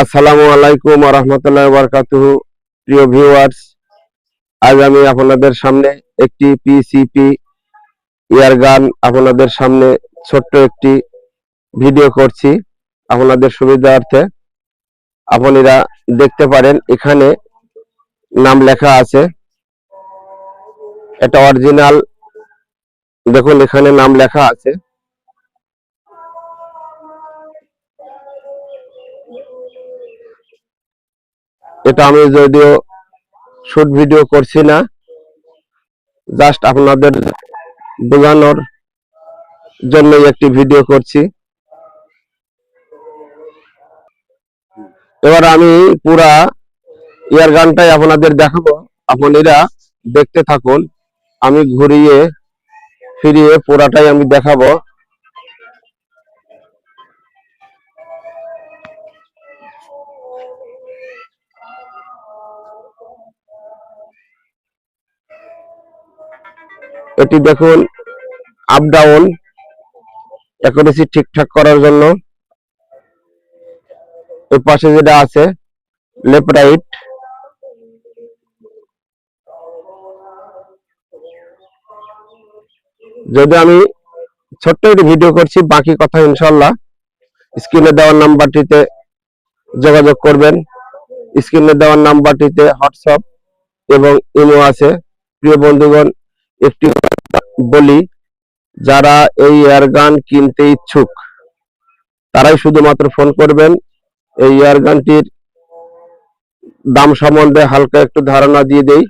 আসসালামু আলাইকুম রহমতুল্লাহ বরকাতুহ। প্রিয় ভিউয়ার্স আজ আমি আপনাদের সামনে একটি পিসিপি ইয়ার গান আপনাদের সামনে ছোট্ট একটি ভিডিও করছি আপনাদের সুবিধার্থে। আপনারা দেখতে পারেন, এখানে নাম লেখা আছে। এটা অরিজিনাল দেখুন, এখানে নাম লেখা আছে। এটা আমি যদিও শুট ভিডিও করছি না জাস্ট আপনাদের বোঝানোর জন্যই একটি ভিডিও করছি। এবার আমি পুরা ইয়ার গানটাই আপনাদের দেখাবো। আপনারা দেখতে থাকুন, আমি ঘুরিয়ে, ফিরিয়ে পুরাটাই আমি দেখাবো। এটি দেখুন আপ ডাউন অ্যাকুরেসি ঠিকঠাক করার জন্য। এর পাশে যেটা আছে লেফট রাইট যদি আমি ছোট্ট একটি ভিডিও করছি, বাকি কথা ইনশাল্লাহ স্ক্রিনে দেওয়ার নাম্বারটিতে যোগাযোগ করবেন। স্ক্রিনে দেওয়ার নাম্বারটিতে হোয়াটসঅ্যাপ এবং ইমো আছে। প্রিয় বন্ধুগণ একটি বলি, যারা এই এয়ার গান কিনতে ইচ্ছুক, তারাই শুধুমাত্র ফোন করবেন। এই এয়ার গানটির দাম সম্বন্ধে হালকা একটু ধারণা দিয়ে দেই।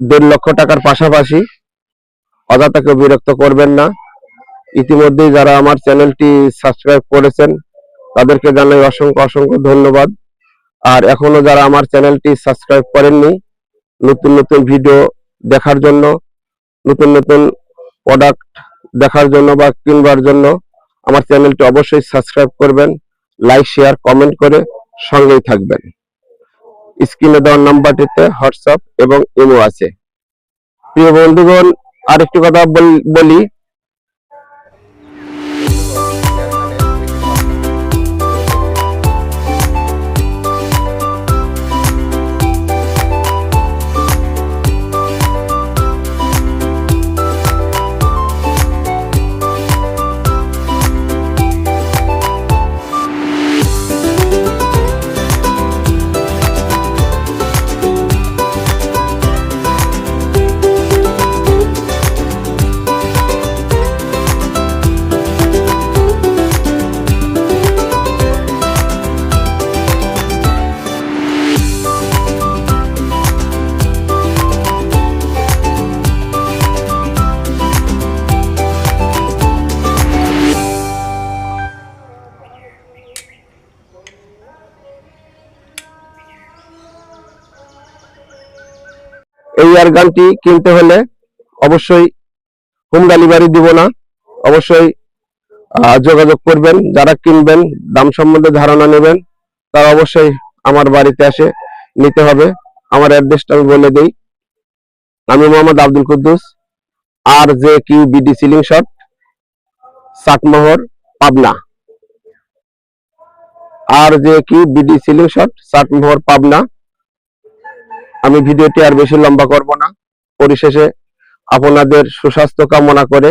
দেড় লক্ষ টাকার পাশাপাশি অযথাকে বিরক্ত করবেন না। ইতিমধ্যেই যারা আমার চ্যানেলটি সাবস্ক্রাইব করেছেন, তাদেরকে জানাই অসংখ্য অসংখ্য ধন্যবাদ। আর এখনও যারা আমার চ্যানেলটি সাবস্ক্রাইব করেননি, নতুন নতুন ভিডিও দেখার জন্য, নতুন নতুন প্রোডাক্ট দেখার জন্য বা কিনবার জন্য আমার চ্যানেলটি অবশ্যই সাবস্ক্রাইব করবেন লাইক শেয়ার কমেন্ট করে সঙ্গেই থাকবেন। স্ক্রিনে দেওয়ার নাম্বারটিতে হোয়াটসঅ্যাপ এবং ইমো আছে। প্রিয় বন্ধুগণ, আরেকটি কথা বল- এই ইয়ার গানটি কিনতে হলে অবশ্যই হোম ডেলিভারি দিব না। অবশ্যই যোগাযোগ করবেন। যারা কিনবেন, দাম সম্বন্ধে ধারণা নেবেন, তারা অবশ্যই আমার বাড়িতে এসে নিতে হবে। আমার অ্যাড্রেসটা আমি বলে দিই। আমি Mohammad Abdul Quddus R J Q BD ceiling shop Satmohar, Pabna. R J Q BD ceiling shop Satmohar, Pabna. আমি ভিডিওটি আর বেশি লম্বা করব না। পরিশেষে আপনাদের সুস্বাস্থ্য কামনা করে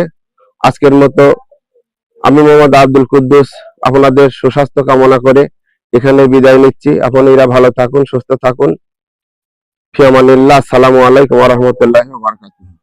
আজকের মতো আমি মোহাম্মদ আব্দুল কুদ্দুস আপনাদের সুস্বাস্থ্য কামনা করে এখানে বিদায় নিচ্ছি। আপনারা ভালো থাকুন, সুস্থ থাকুন। ফিয়ামানিল্লাহ, আসসালামু আলাইকুম রাহমাতুল্লাহি বারাকাতুহু।